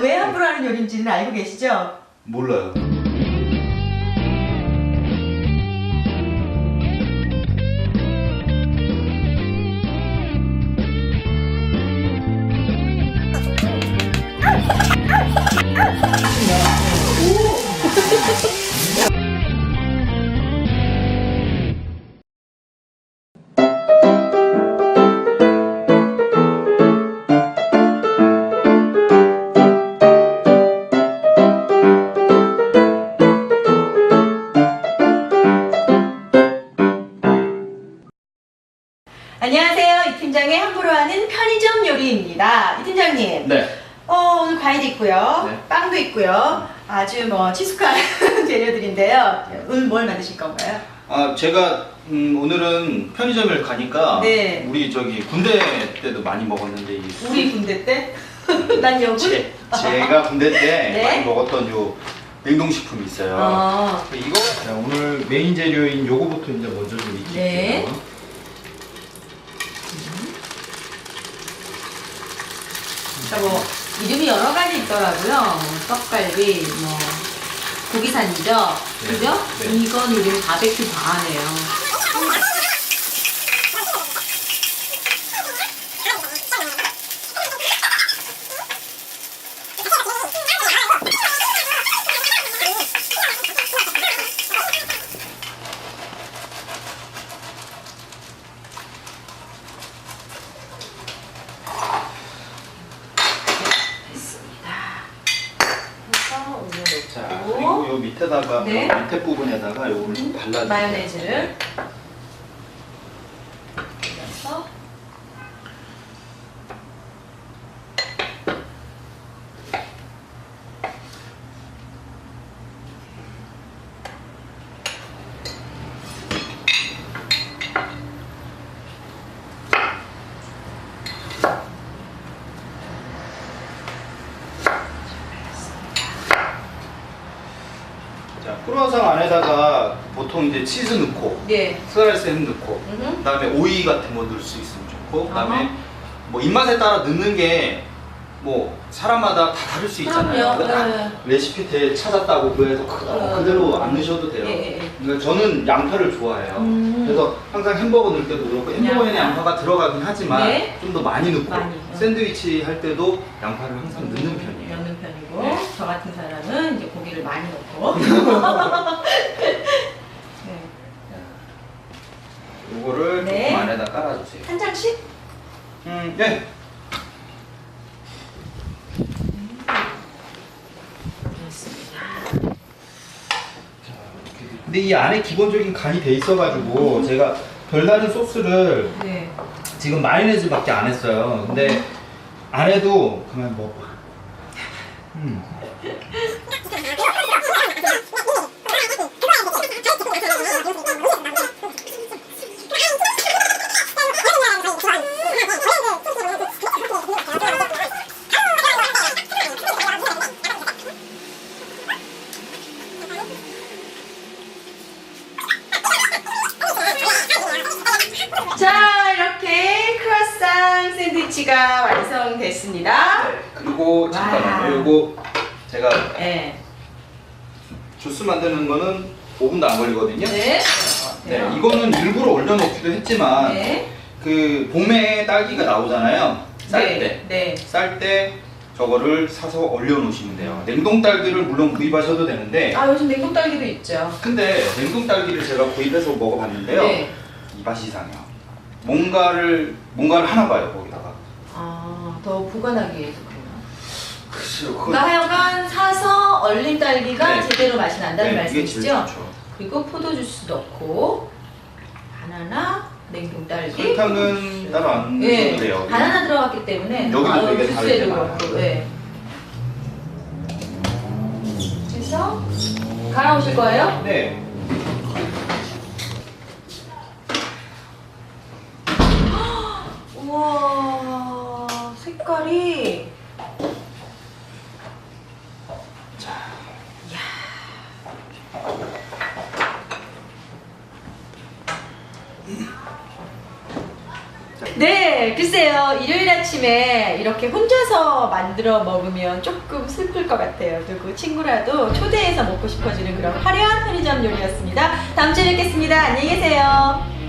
왜 함부로 하는 요리인지는 알고 계시죠? 몰라요. 팀장의 함부로 하는 편의점 요리입니다. 이 팀장님. 네. 어, 오늘 과일이 있고요. 네. 빵도 있고요. 아주 뭐 친숙한 재료들인데요. 오늘 뭘 만드실 건가요? 아 제가 음, 오늘은 편의점을 가니까 네. 우리 저기 군대 때도 많이 먹었는데 이 우리 군대 때? 난 여군? 제, 제가 군대 때 네. 많이 먹었던 요 냉동식품이 있어요. 어, 이거 자, 오늘 메인 재료인 요거부터 이제 먼저 좀 익힐게요. 네. 자, 뭐, 이름이 여러 가지 있더라고요. 뭐 떡갈비, 뭐, 고기산이죠? 네. 그죠? 네. 이건 이름 바베큐 바하네요. 됐습니다. 해서 자 올려놓고. 그리고 요 밑에다가 네. 요 밑에 부분에다가 요걸 좀 발라주세요. 마요네즈를 올려서 자 크루아상 안에다가 보통 이제 치즈 넣고 네. 스라이스 햄 넣고 음흠. 그다음에 오이 같은 거 넣을 수 있으면 좋고 그다음에 아하. 뭐 입맛에 따라 넣는 게 뭐 사람마다 다 다를 수 있잖아요. 그럼요. 네. 레시피에 찾았다고 그래서 그- 어. 그대로 안 넣으셔도 돼요. 예, 예, 예. 그러니까 저는 양파를 좋아해요. 음. 그래서 항상 햄버거 넣을 때도 그렇고 햄버거에는 양파. 양파가 들어가긴 하지만 네. 좀 더 많이 넣고 많이, 어. 샌드위치 할 때도 양파를 항상 넣는 편이에요. 넣는 편이고 네. 저 같은 이제 고기를 많이 넣고 네. 요거를 네. 조금 안에다 깔아주세요. 한 장씩? 음, 네. 근데 이 안에 기본적인 간이 돼 있어가지고 제가 별다른 소스를 네. 지금 마요네즈밖에 안 했어요. 근데 안 해도 그만 먹어봐. 음. 자 이렇게 크로아상 샌드위치가 완성됐습니다. 네. 그리고 와. 잠깐만요. 요거 제가 네. 주스 만드는 거는 5분도 안 걸리거든요. 네. 네, 이거는 일부러 올려놓기도 했지만 네. 그 봄에 딸기가 나오잖아요. 쌀 네. 때. 네. 쌀 때 저거를 사서 얼려놓으시면 돼요. 냉동 딸기를 물론 구입하셔도 되는데 아 요즘 냉동 딸기도 있죠. 근데 냉동 딸기를 제가 구입해서 먹어봤는데요. 네. 이 맛이 이상해요. 뭔가를 뭔가를 하나 봐요 거기다가. 아더 보관하기 위해서 그래요. 글쎄요. 그러니까 하여간 사서 얼린 딸기가 네. 제대로 맛이 난다는 네, 말씀이시죠? 좋죠. 그리고 포도 주스 넣고 바나나, 냉동 딸기. 설탕은 따로 안 예, 넣어도 돼요. 바나나 들어갔기 때문에 여기도 아, 되게 다르게. 많아요. 예. 그래서 갈아오실 거예요? 네. 우와 색깔이 네, 글쎄요. 일요일 아침에 이렇게 혼자서 만들어 먹으면 조금 슬플 것 같아요. 누구 친구라도 초대해서 먹고 싶어지는 그런 화려한 편의점 요리였습니다. 다음 주에 뵙겠습니다. 안녕히 계세요.